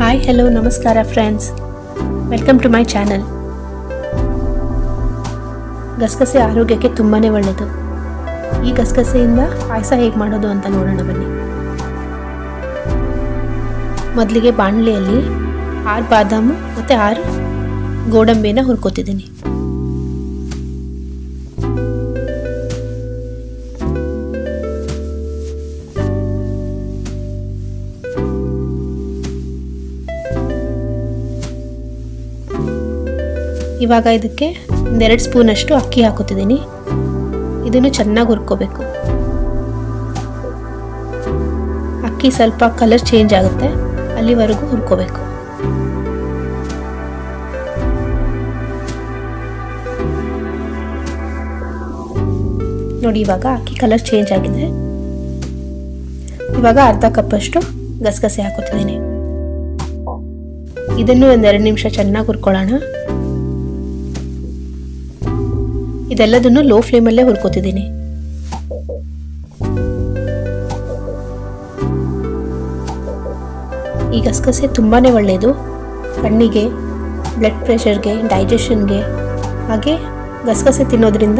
Hi hello ನಮಸ್ಕಾರ friends welcome to my channel ಗಸಗಸೆ ಆರೋಗ್ಯಕ್ಕೆ ತುಂಬಾ ಒಳ್ಳೆಯದು ಈ ಗಸಗಸೆಯಿಂದ ಪಾಯಸ ಹೇಗೆ ಮಾಡೋದು ಅಂತ ನೋಡೋಣ ಬನ್ನಿ. ಮೊದಲಿಗೆ ಬಾಣಲೆಯಲ್ಲಿ ಆರು ಬಾದಾಮು ಮತ್ತು ಆರು ಗೋಡಂಬಿನ ಹುರ್ಕೋತಿದ್ದೀನಿ. ಇವಾಗ ಇದಕ್ಕೆ ಒಂದೆರಡು ಸ್ಪೂನಷ್ಟು ಅಕ್ಕಿ ಹಾಕೋತಿದ್ದೀನಿ ಇದನ್ನು ಚೆನ್ನಾಗಿ ಹುರ್ಕೋಬೇಕು. ಅಕ್ಕಿ ಸ್ವಲ್ಪ ಕಲರ್ ಚೇಂಜ್ ಆಗುತ್ತೆ. ಅಲ್ಲಿವರೆಗೂ ಹುರ್ಕೋಬೇಕು. ನೋಡಿ, ಇವಾಗ ಅಕ್ಕಿ ಕಲರ್ ಚೇಂಜ್ ಆಗಿದೆ. ಇವಾಗ ಅರ್ಧ ಕಪ್ಪಷ್ಟು ಗಸಗಸೆ ಹಾಕೋತಿದ್ದೀನಿ ಇದನ್ನು ಒಂದೆರಡು ನಿಮಿಷ ಚೆನ್ನಾಗಿ ಹುರ್ಕೊಳ್ಳೋಣ. ಇದೆಲ್ಲದನ್ನು ಲೋ ಫ್ಲೇಮಲ್ಲೇ ಹುರ್ಕೋತಿದ್ದೀನಿ. ಈ ಗಸಗಸೆ ತುಂಬಾ ಒಳ್ಳೆಯದು ಕಣ್ಣಿಗೆ ಬ್ಲಡ್ ಪ್ರೆಷರ್ಗೆ ಡೈಜೆಷನ್ಗೆ ಹಾಗೆ ಗಸಗಸೆ ತಿನ್ನೋದ್ರಿಂದ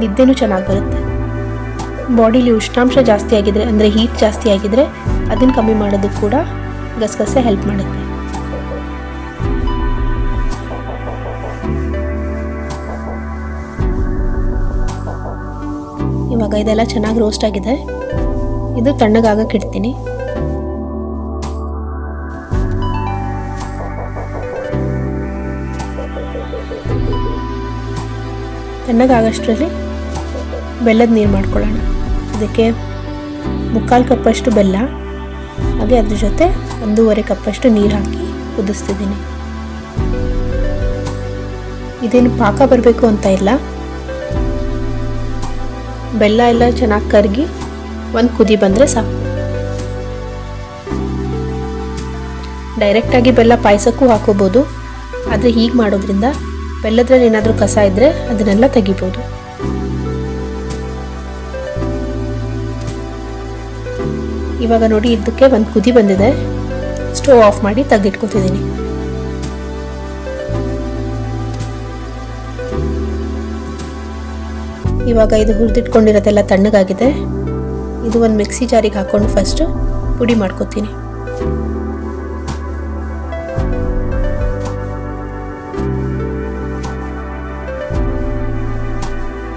ನಿದ್ದೆನೂ ಚೆನ್ನಾಗಿ ಬರುತ್ತೆ. ಬಾಡಿಲಿ ಉಷ್ಣಾಂಶ ಜಾಸ್ತಿ ಆಗಿದ್ರೆ, ಅಂದರೆ ಹೀಟ್ ಜಾಸ್ತಿ ಆಗಿದ್ರೆ, ಅದನ್ನು ಕಮ್ಮಿ ಮಾಡೋದಕ್ಕೆ ಕೂಡ ಗಸಗಸೆ ಹೆಲ್ಪ್ ಮಾಡುತ್ತೆ. ಇವಾಗ ಇದೆಲ್ಲ ಚೆನ್ನಾಗಿ ರೋಸ್ಟ್ ಆಗಿದೆ. ಇದು ತಣ್ಣಗಾಗಕ್ಕೆ ಇಡ್ತೀನಿ. ತಣ್ಣಗಾಗಷ್ಟರಲ್ಲಿ ಬೆಲ್ಲದ ನೀರು ಮಾಡ್ಕೊಳ್ಳೋಣ. ಅದಕ್ಕೆ ಮುಕ್ಕಾಲು ಕಪ್ಪಷ್ಟು ಬೆಲ್ಲ, ಹಾಗೆ ಅದ್ರ ಜೊತೆ ಒಂದೂವರೆ ಕಪ್ಪಷ್ಟು ನೀರು ಹಾಕಿ ಕುದಿಸ್ತಿದ್ದೀನಿ. ಇದೇನು ಪಾಕ ಬರಬೇಕು ಅಂತ ಇಲ್ಲ. ಬೆಲ್ಲ ಎಲ್ಲ ಚೆನ್ನಾಗಿ ಕರಗಿ ಒಂದು ಕುದಿ ಬಂದರೆ ಸಾಕು. ಡೈರೆಕ್ಟಾಗಿ ಬೆಲ್ಲ ಪಾಯಸಕ್ಕೂ ಹಾಕೋಬೋದು. ಆದರೆ ಹೀಗೆ ಮಾಡೋದ್ರಿಂದ ಬೆಲ್ಲದ್ರಲ್ಲಿ ಏನಾದರೂ ಕಸ ಇದ್ದರೆ ಅದನ್ನೆಲ್ಲ ತೆಗಿಬೋದು. ಇವಾಗ ನೋಡಿ ಇದಕ್ಕೆ ಒಂದು ಕುದಿ ಬಂದಿದೆ. ಸ್ಟೋವ್ ಆಫ್ ಮಾಡಿ ತೆಗೆದಿಟ್ಕೊತಿದ್ದೀನಿ. ಇವಾಗ ಇದು ಹುರಿದಿಟ್ಕೊಂಡಿರೋದೆಲ್ಲ ತಣ್ಣಗಾಗಿದೆ. ಇದು ಒಂದು ಮಿಕ್ಸಿ ಜಾರಿಗೆ ಹಾಕ್ಕೊಂಡು ಫಸ್ಟು ಪುಡಿ ಮಾಡ್ಕೋತೀನಿ.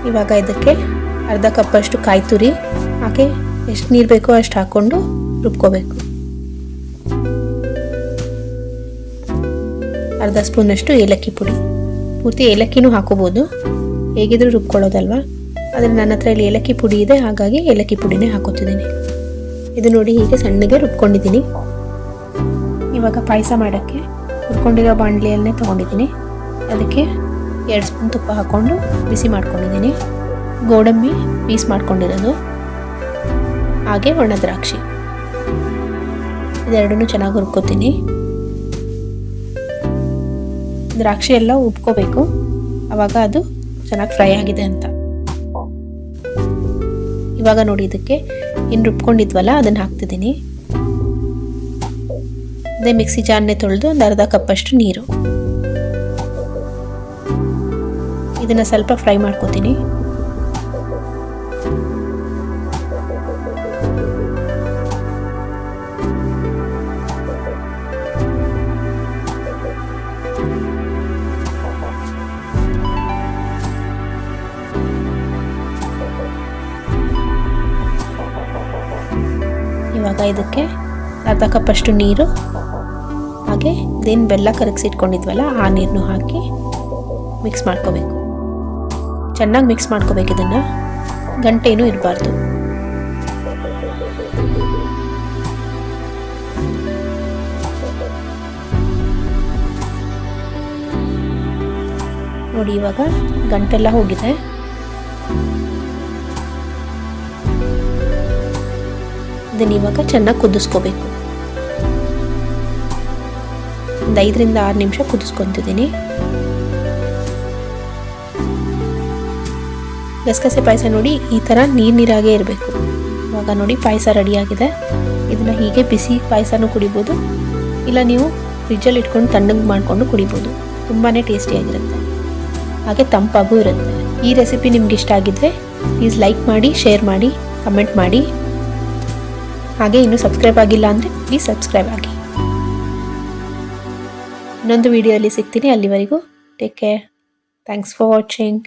ಇವಾಗ ಇದಕ್ಕೆ ಅರ್ಧ ಕಪ್ಪಷ್ಟು ಕಾಯಿ ತುರಿ, ಹಾಗೆ ಎಷ್ಟು ನೀರು ಬೇಕೋ ಅಷ್ಟು ಹಾಕ್ಕೊಂಡು ರುಬ್ಕೋಬೇಕು. ಅರ್ಧ ಸ್ಪೂನಷ್ಟು ಏಲಕ್ಕಿ ಪುಡಿ. ಪೂರ್ತಿ ಏಲಕ್ಕಿನೂ ಹಾಕೋಬೋದು. ಹೇಗಿದ್ರೂ ರುಬ್ಕೊಳ್ಳೋದಲ್ವಾ? ಆದರೆ ನನ್ನ ಹತ್ರ ಇಲ್ಲಿ ಏಲಕ್ಕಿ ಪುಡಿ ಇದೆ, ಹಾಗಾಗಿ ಏಲಕ್ಕಿ ಪುಡಿನೇ ಹಾಕೋತಿದ್ದೀನಿ. ಇದು ನೋಡಿ ಹೀಗೆ ಸಣ್ಣಗೆ ರುಬ್ಕೊಂಡಿದ್ದೀನಿ. ಇವಾಗ ಪಾಯಸ ಮಾಡೋಕ್ಕೆ ಹುರ್ಕೊಂಡಿರೋ ಬಾಣಲಿಯಲ್ಲೇ ತೊಗೊಂಡಿದ್ದೀನಿ. ಅದಕ್ಕೆ ಎರಡು ಸ್ಪೂನ್ ತುಪ್ಪ ಹಾಕ್ಕೊಂಡು ಬಿಸಿ ಮಾಡ್ಕೊಂಡಿದ್ದೀನಿ. ಗೋಡಂಬಿ ಪೀಸ್ ಮಾಡ್ಕೊಂಡಿರೋದು. ಹಾಗೆ ಒಣ ದ್ರಾಕ್ಷಿ. ಇದೆರಡನ್ನೂ ಚೆನ್ನಾಗಿ ಹುರ್ಕೋತೀನಿ. ದ್ರಾಕ್ಷಿ ಎಲ್ಲ ಉಬ್ಕೋಬೇಕು. ಆವಾಗ ಅದು ಚೆನ್ನಾಗಿ ಫ್ರೈ ಆಗಿದೆ ಅಂತ. ಇವಾಗ ನೋಡಿ ಇದಕ್ಕೆ ಇನ್ನು ರುಬ್ಕೊಂಡಿದ್ವಲ್ಲ, ಅದನ್ನು ಹಾಕ್ತಿದ್ದೀನಿ. ಅದೇ ಮಿಕ್ಸಿ ಜಾರ್ನೆ ತೊಳೆದು ಒಂದು ಅರ್ಧ ಕಪ್ಪಷ್ಟು ನೀರು. ಇದನ್ನು ಸ್ವಲ್ಪ ಫ್ರೈ ಮಾಡ್ಕೋತೀನಿ. ಇವಾಗ ಇದಕ್ಕೆ ಅರ್ಧ ಕಪ್ಪಷ್ಟು ನೀರು, ಹಾಗೆ ಇದೇನು ಬೆಲ್ಲ ಕರಗಿಸಿಟ್ಕೊಂಡಿದ್ವಲ್ಲ, ಆ ನೀರನ್ನು ಹಾಕಿ ಮಿಕ್ಸ್ ಮಾಡ್ಕೋಬೇಕು. ಚೆನ್ನಾಗಿ ಮಿಕ್ಸ್ ಮಾಡ್ಕೋಬೇಕು ಇದನ್ನು. ಗಂಟೆನೂ ಇರಬಾರ್ದು. ನೋಡಿ, ಇವಾಗ ಗಂಟೆಲ್ಲ ಹೋಗಿದೆ. ಇದನ್ನ ಇವಾಗ ಚೆನ್ನಾಗಿ ಕುದಿಸ್ಕೋಬೇಕು. ಒಂದು ಐದರಿಂದ ಆರು ನಿಮಿಷ ಕುದಿಸ್ಕೊತಿದ್ದೀನಿ. ಗಸಗಸೆ ಪಾಯಸ ನೋಡಿ ಈ ಥರ ನೀರು ನೀರಾಗೇ ಇರಬೇಕು. ಇವಾಗ ನೋಡಿ ಪಾಯಸ ರೆಡಿಯಾಗಿದೆ ಇದನ್ನು ಹೀಗೆ ಬಿಸಿ ಪಾಯಸನೂ ಕುಡಿಬೋದು. ಇಲ್ಲ ನೀವು ಫ್ರಿಜ್ಜಲ್ಲಿ ಇಟ್ಕೊಂಡು ತಣ್ಣಗೆ ಮಾಡಿಕೊಂಡು ಕುಡಿಬೋದು. ತುಂಬಾ ಟೇಸ್ಟಿಯಾಗಿರುತ್ತೆ ಹಾಗೆ ತಂಪಾಗೂ ಇರುತ್ತೆ. ಈ ರೆಸಿಪಿ ನಿಮ್ಗೆ ಇಷ್ಟ ಆಗಿದ್ರೆ ಪ್ಲೀಸ್ ಲೈಕ್ ಮಾಡಿ ಶೇರ್ ಮಾಡಿ ಕಮೆಂಟ್ ಮಾಡಿ. ಹಾಗೆ ಇನ್ನೂ ಸಬ್ಸ್ಕ್ರೈಬ್ ಆಗಿಲ್ಲ ಅಂದರೆ ಪ್ಲೀಸ್ ಸಬ್ಸ್ಕ್ರೈಬ್ ಆಗಿ. ಇನ್ನೊಂದು ವಿಡಿಯೋಲಿ ಸಿಗ್ತೀನಿ. ಅಲ್ಲಿವರೆಗೂ take care thanks for watching